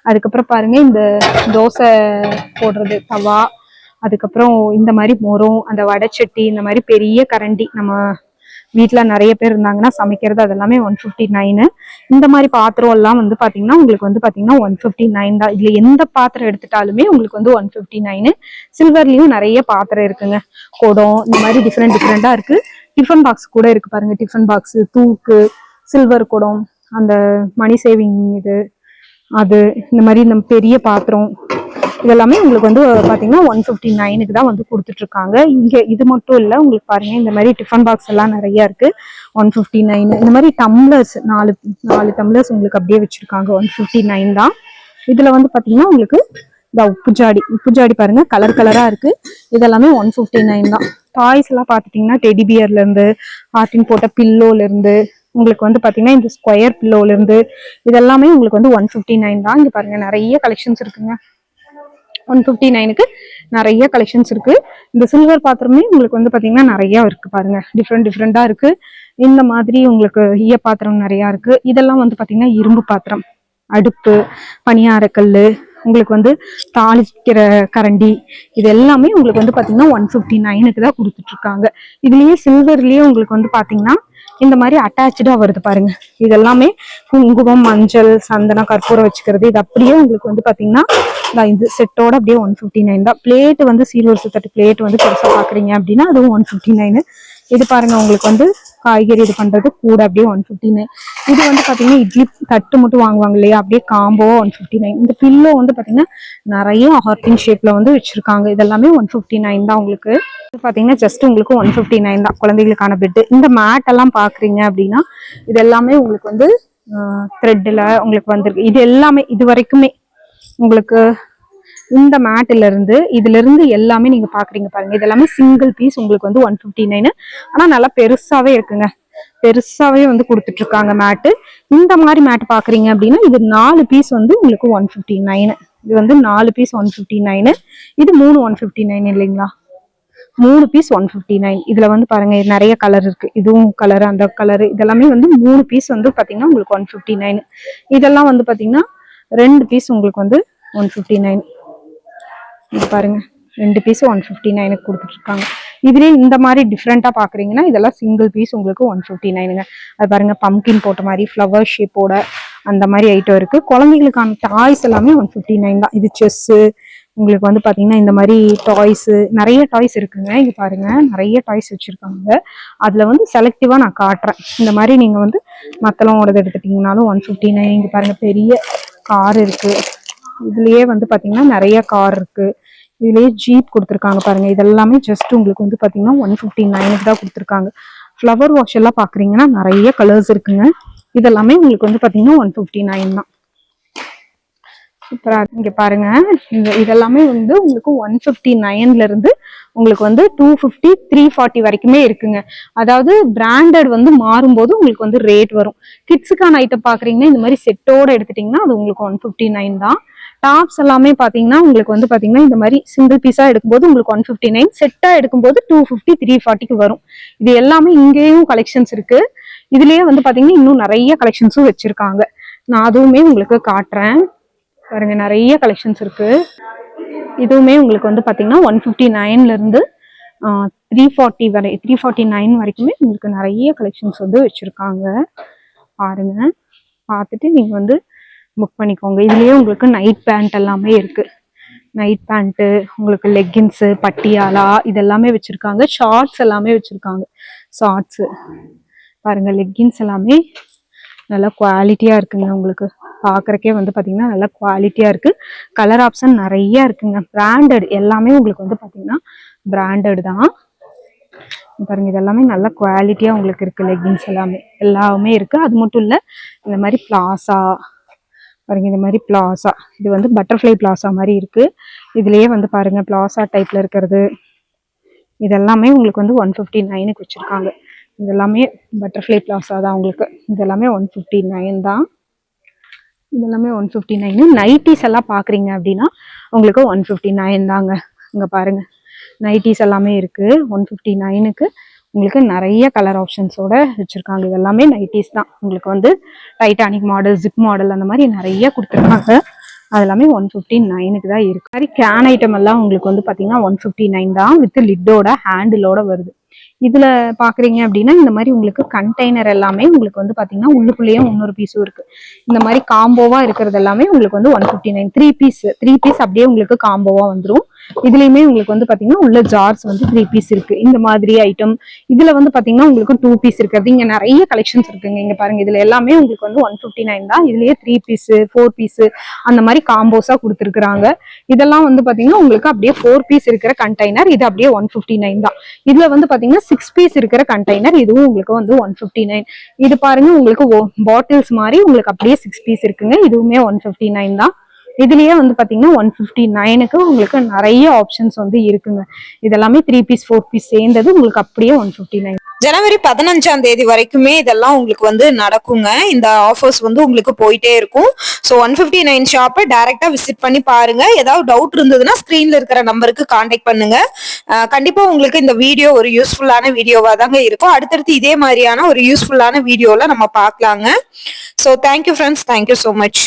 அதுக்கப்புறம் பாருங்க இந்த தோசை போடுறது தவா அதுக்கப்புறம் இந்த மாதிரி மொரம் அந்த வடைச்சட்டி இந்த மாதிரி பெரிய கரண்டி நம்ம வீட்டில் நிறைய பேர் இருந்தாங்கன்னா சமைக்கிறது அதெல்லாமே ஒன் ஃபிஃப்டி நைனு இந்த மாதிரி பாத்திரம் எல்லாம் வந்து பார்த்தீங்கன்னா உங்களுக்கு வந்து பாத்தீங்கன்னா ஒன் ஃபிஃப்டி நைன் தான். இதில் எந்த பாத்திரம் எடுத்துட்டாலுமே உங்களுக்கு வந்து ஒன் ஃபிஃப்டி நைனு சில்வர்லேயும் நிறைய பாத்திரம் இருக்குங்க. குடம் இந்த மாதிரி டிஃப்ரெண்ட் டிஃப்ரெண்ட்டாக இருக்குது டிஃபன் பாக்ஸ் கூட இருக்குது பாருங்கள் டிஃபன் பாக்ஸு தூக்கு சில்வர் குடம் அந்த மணி சேவிங் இது அது இந்த மாதிரி நம்ம பெரிய பாத்திரம் இதெல்லாமே உங்களுக்கு வந்து பார்த்தீங்கன்னா ஒன் ஃபிஃப்டி நைனுக்கு தான் வந்து கொடுத்துட்ருக்காங்க. இங்கே இது மட்டும் இல்லை உங்களுக்கு பாருங்க இந்த மாதிரி டிஃபன் பாக்ஸ் எல்லாம் நிறைய இருக்குது ஒன் ஃபிஃப்டி நைன் இந்த மாதிரி டம்ளர்ஸ் நாலு நாலு டம்ளர்ஸ் உங்களுக்கு அப்படியே வச்சிருக்காங்க. ஒன் ஃபிஃப்டி நைன் தான். இதில் வந்து பார்த்தீங்கன்னா உங்களுக்கு இந்த உப்பு ஜாடி உப்பு ஜாடி பாருங்க கலர் கலராக இருக்கு. இதெல்லாமே ஒன் ஃபிஃப்டி நைன் தான். டாய்ஸ் எல்லாம் பார்த்துட்டிங்கன்னா டெடி பியர்ல இருந்து போட்ட பில்லோலேருந்து உங்களுக்கு வந்து பார்த்தீங்கன்னா இந்த ஸ்கொயர் பில்லோலேருந்து இதெல்லாமே உங்களுக்கு வந்து ஒன் ஃபிஃப்டி நைன் தான். இங்கே பாருங்க நிறைய கலெக்ஷன்ஸ் இருக்குங்க. ஒன் ஃபிஃப்டி நைனுக்கு நிறைய கலெக்ஷன்ஸ் இருக்கு. இந்த சில்வர் பாத்திரமே உங்களுக்கு வந்து பாத்தீங்கன்னா நிறைய இருக்கு பாருங்க. டிஃப்ரெண்ட் டிஃப்ரெண்டா இருக்கு. இந்த மாதிரி உங்களுக்கு ஈய பாத்திரம் நிறைய இருக்கு. இதெல்லாம் வந்து பாத்தீங்கன்னா இரும்பு பாத்திரம். அடுப்பு பனியாரக்கல் உங்களுக்கு வந்து தாளிக்கிற கரண்டி இது எல்லாமே உங்களுக்கு வந்து பார்த்தீங்கன்னா ஒன் ஃபிஃப்டி நைனுக்கு தான் கொடுத்துட்ருக்காங்க இதுலேயே சில்வர்லேயே உங்களுக்கு வந்து பார்த்தீங்கன்னா இந்த மாதிரி அட்டாச்சா வருது பாருங்க. இது எல்லாமே குங்குமம் மஞ்சள் சந்தனம் கற்பூரம் வச்சுக்கிறது. இது அப்படியே உங்களுக்கு வந்து பாத்தீங்கன்னா இந்த செட்டோட அப்படியே ஒன் ஃபிஃப்டி நைன் தான். பிளேட் வந்து சீல்வர் சுத்தட்டு பிளேட் வந்து பெருசா பாக்குறீங்க அப்படின்னா அதுவும் ஒன் ஃபிஃப்டி நைனு இது பாருங்க உங்களுக்கு வந்து காய்கறி இது பண்றது கூட அப்படியே ஒன் ஃபிஃப்டி நைன் இது வந்து பாத்தீங்கன்னா இட்லி தட்டு மட்டும் வாங்குவாங்க இல்லையா? அப்படியே காம்போ ஒன் ஃபிஃப்டி நைன் இந்த பில்லோ வந்து பாத்தீங்கன்னா நிறைய ஹார்டிங் ஷேப்ல வந்து வச்சிருக்காங்க. இதெல்லாமே ஒன் ஃபிஃப்டி நைன் தான் உங்களுக்கு. பார்த்தீங்கன்னா பாத்தீங்கன்னா ஜஸ்ட் உங்களுக்கு ஒன் ஃபிஃப்டி நைன் தான் குழந்தைகளுக்கான பெட்டு இந்த மேட் எல்லாம் பாக்குறீங்க அப்படின்னா இது எல்லாமே உங்களுக்கு வந்து த்ரெட்ல உங்களுக்கு வந்திருக்கு. இது எல்லாமே இது வரைக்குமே உங்களுக்கு இந்த மேட்ல இருந்து இதுல இருந்து எல்லாமே நீங்க பாக்குறீங்க பாருங்க. இது எல்லாமே சிங்கிள் பீஸ் உங்களுக்கு வந்து ஒன் ஃபிஃப்டி நைனு ஆனா நல்லா பெருசாவே இருக்குங்க. பெருசாவே வந்து கொடுத்துட்டு இருக்காங்க மேட்டு. இந்த மாதிரி மேட் பாக்குறீங்க அப்படின்னா இது நாலு பீஸ் வந்து உங்களுக்கு ஒன் ஃபிஃப்டி நைனு இது வந்து நாலு பீஸ் ஒன் ஃபிஃப்டி நைனு இது மூணு ஒன் ஃபிஃப்டி நைன் இல்லைங்களா? மூணு பீஸ் ஒன் ஃபிஃப்டி நைன் இதுல வந்து பாருங்க நிறைய கலர் இருக்கு. இதுவும் கலர் அந்த கலர் இதெல்லாமே வந்து மூணு பீஸ் வந்து பாத்தீங்கன்னா உங்களுக்கு ஒன் ஃபிஃப்டி நைன் இதெல்லாம் வந்து பாத்தீங்கன்னா ரெண்டு பீஸ் உங்களுக்கு வந்து ஒன் ஃபிஃப்டி நைன் இது பாருங்க. ரெண்டு பீஸ் ஒன் ஃபிஃப்டி நைனுக்கு கொடுத்துட்ருக்காங்க. இதுலேயே இந்த மாதிரி டிஃப்ரெண்ட்டாக பார்க்குறீங்கன்னா இதெல்லாம் சிங்கிள் பீஸ் உங்களுக்கு ஒன் ஃபிஃப்டி நைனுங்க அது பாருங்கள் பம்கின் போட்ட மாதிரி ஃப்ளவர் ஷேப்போட அந்த மாதிரி ஐட்டம் இருக்குது குழந்தைகளுக்கான டாய்ஸ் எல்லாமே ஒன் ஃபிஃப்டி நைன் தான். இது செஸ்ஸு உங்களுக்கு வந்து பார்த்தீங்கன்னா இந்த மாதிரி டாய்ஸு நிறைய டாய்ஸ் இருக்குங்க. இங்கே பாருங்க நிறைய டாய்ஸ் வச்சுருக்காங்க. அதில் வந்து செலக்டிவாக நான் காட்டுறேன். இந்த மாதிரி நீங்கள் வந்து மத்தளவோடது எடுத்துட்டிங்கனாலும் ஒன் ஃபிஃப்டி நைன் இங்கே பாருங்கள் பெரிய கார் இருக்குது இதுலேயே வந்து பார்த்தீங்கன்னா நிறைய கார் இருக்குது இதுலேயே ஜீப் கொடுத்துருக்காங்க பாருங்க. இதெல்லாமே ஜஸ்ட் உங்களுக்கு வந்து பார்த்தீங்கன்னா ஒன் ஃபிஃப்டி நைனுக்கு தான் கொடுத்துருக்காங்க. ஃப்ளவர் வாஷ் எல்லாம் பார்க்குறீங்கன்னா நிறைய கலர்ஸ் இருக்குங்க. இதெல்லாமே உங்களுக்கு வந்து பார்த்தீங்கன்னா ஒன் ஃபிஃப்டி நைன் தான் சூப்பராக இங்கே பாருங்க. இந்த இதெல்லாமே வந்து உங்களுக்கு ஒன் ஃபிஃப்டி நைன்லேருந்து உங்களுக்கு வந்து டூ ஃபிஃப்டி த்ரீ ஃபார்ட்டி வரைக்குமே இருக்குங்க. அதாவது பிராண்டட் வந்து மாறும்போது உங்களுக்கு வந்து ரேட் வரும். கிட்ஸுக்கான ஐட்டம் பார்க்குறீங்கன்னா இந்த மாதிரி செட்டோடு எடுத்துட்டிங்கன்னா அது உங்களுக்கு ஒன் ஃபிஃப்டி நைன் தான். டாப்ஸ் எல்லாமே பார்த்தீங்கன்னா உங்களுக்கு வந்து பார்த்தீங்கன்னா இந்த மாதிரி சிங்கிள் பீஸாக எடுக்கும்போது உங்களுக்கு ஒன் ஃபிஃப்டி நைன் செட்டாக எடுக்கும்போது டூ ஃபிஃப்டி த்ரீ ஃபார்ட்டிக்கு வரும். இது எல்லாமே இங்கேயும் கலெக்ஷன்ஸ் இருக்குது இதுலேயே வந்து பார்த்தீங்கன்னா இன்னும் நிறைய கலெக்ஷன்ஸும் வச்சுருக்காங்க. நான் அதுவுமே உங்களுக்கு காட்டுறேன். பாருங்க நிறைய கலெக்ஷன்ஸ் இருக்குது இதுவுமே உங்களுக்கு வந்து பார்த்தீங்கன்னா ஒன் ஃபிஃப்டி நைன்லேருந்து த்ரீ ஃபார்ட்டி வரை த்ரீ ஃபார்ட்டி நைன் வரைக்குமே உங்களுக்கு நிறைய கலெக்ஷன்ஸ் வந்து வச்சுருக்காங்க. பாருங்கள் பார்த்துட்டு நீங்கள் வந்து புக் பண்ணிக்கோங்க. இதுலேயே உங்களுக்கு நைட் பேண்ட் எல்லாமே இருக்குது நைட் பேண்ட்டு உங்களுக்கு லெக்கின்ஸு பட்டியாலா இதெல்லாமே வச்சுருக்காங்க. ஷார்ட்ஸ் எல்லாமே வச்சுருக்காங்க. ஷார்ட்ஸு பாருங்கள் லெக்கின்ஸ் எல்லாமே நல்லா குவாலிட்டியாக இருக்குங்க உங்களுக்கு. பார்க்கறக்கே வந்து பார்த்திங்கன்னா நல்லா குவாலிட்டியாக இருக்குது கலர் ஆப்ஷன் நிறையா இருக்குங்க. பிராண்டட் எல்லாமே உங்களுக்கு வந்து பார்த்திங்கன்னா பிராண்டட் தான். பாருங்கள் பாருங்க இது நல்ல குவாலிட்டியாக உங்களுக்கு இருக்குது லெகின்ஸ் எல்லாமே. எல்லாமே இருக்குது அது மட்டும் இல்லை இந்த மாதிரி பிளாசா பாருங்க இந்த மாதிரி பிளாசா இது வந்து பட்டர்ஃப்ளை பிளாசா மாதிரி இருக்கு. இதுலயே வந்து பாருங்க பிளாசா டைப்ல இருக்கிறது. இதெல்லாமே உங்களுக்கு வந்து ஒன் ஃபிஃப்டி நைனுக்கு வச்சிருக்காங்க. இதெல்லாமே பட்டர்ஃப்ளை பிளாசா தான் உங்களுக்கு. இதெல்லாமே ஒன் ஃபிஃப்டி நைன் தான். இதெல்லாமே ஒன் ஃபிஃப்டி நைனு நைட்டிஸ் எல்லாம் பார்க்குறீங்க அப்படின்னா உங்களுக்கு ஒன் ஃபிஃப்டி நைன் தாங்க. இங்கே பாருங்க நைட்டிஸ் எல்லாமே இருக்கு. ஒன் ஃபிஃப்டி நைனுக்கு உங்களுக்கு நிறைய கலர் ஆப்ஷன்ஸோட வச்சிருக்காங்க. இது எல்லாமே நைட்டிஸ் தான். உங்களுக்கு வந்து டைட்டானிக் மாடல் ஜிப் மாடல் அந்த மாதிரி நிறைய கொடுத்துருக்காங்க. அது எல்லாமே ஒன் ஃபிஃப்டி நைனுக்கு தான் இருக்கு. மாதிரி கேன் ஐட்டம் எல்லாம் உங்களுக்கு வந்து பார்த்தீங்கன்னா ஒன் ஃபிஃப்டி நைன் தான் வித் லிட்டோட ஹேண்டிலோட வருது. இதில் பார்க்குறீங்க அப்படின்னா இந்த மாதிரி உங்களுக்கு கண்டெய்னர் எல்லாமே உங்களுக்கு வந்து பார்த்தீங்கன்னா உள்ளுக்குள்ளேயே இன்னொரு பீஸும் இருக்குது இந்த மாதிரி காம்போவாக இருக்கிறது எல்லாமே உங்களுக்கு வந்து one fifty nine three piece three piece அப்படியே உங்களுக்கு காம்போவாக வந்துடும் இதுலேயுமே உங்களுக்கு வந்து பார்த்தீங்கன்னா உள்ள ஜார்ஸ் வந்து த்ரீ பீஸ் இருக்குது இந்த மாதிரி ஐட்டம் இதில் வந்து பார்த்தீங்கன்னா உங்களுக்கு டூ பீஸ் இருக்கிறது. இங்கே நிறைய கலெக்ஷன்ஸ் இருக்குங்க. இங்கே பாருங்கள் இதில் எல்லாமே உங்களுக்கு வந்து ஒன் ஃபிஃப்டி நைன் தான். இதுலேயே த்ரீ பீஸு ஃபோர் பீஸு அந்த மாதிரி காம்போஸாக கொடுத்துருக்குறாங்க. இதெல்லாம் வந்து பார்த்தீங்கன்னா உங்களுக்கு அப்படியே ஃபோர் பீஸ் இருக்கிற கண்டெய்னர் இது அப்படியே ஒன் ஃபிஃப்டி நைன் தான். இதில் வந்து பார்த்தீங்கன்னா சிக்ஸ் பீஸ் இருக்கிற கண்டெய்னர் இதுவும் உங்களுக்கு வந்து ஒன் ஃபிஃப்டி நைன் இது பாருங்க உங்களுக்கு பாட்டில்ஸ் மாதிரி உங்களுக்கு அப்படியே சிக்ஸ் பீஸ் இருக்குங்க. இதுவுமே ஒன் ஃபிஃப்டி நைன் தான். இதுலயே வந்து பாத்தீங்கன்னா ஒன் ஃபிஃப்டி நைனுக்கு உங்களுக்கு நிறைய ஆப்ஷன்ஸ் வந்து இருக்குங்க. இதெல்லாமே த்ரீ பீஸ் ஃபோர் பீஸ் சேர்ந்தது உங்களுக்கு அப்படியே ஒன் ஃபிஃப்டி நைன் ஜனவரி பதினஞ்சாம் தேதி வரைக்குமே இதெல்லாம் உங்களுக்கு வந்து நடக்குங்க. இந்த ஆஃபர்ஸ் வந்து உங்களுக்கு போயிட்டே இருக்கும். ஸோ ஒன் ஃபிஃப்டி நைன் ஷாப்பை டேரெக்டாக விசிட் பண்ணி பாருங்க. ஏதாவது டவுட் இருந்ததுன்னா ஸ்க்ரீனில் இருக்கிற நம்பருக்கு காண்டாக்ட் பண்ணுங்க. கண்டிப்பாக உங்களுக்கு இந்த வீடியோ ஒரு யூஸ்ஃபுல்லான வீடியோவாக தாங்க இருக்கும். அடுத்தடுத்து இதே மாதிரியான ஒரு யூஸ்ஃபுல்லான வீடியோவில் நம்ம பார்க்கலாங்க. So thank you friends thank you so much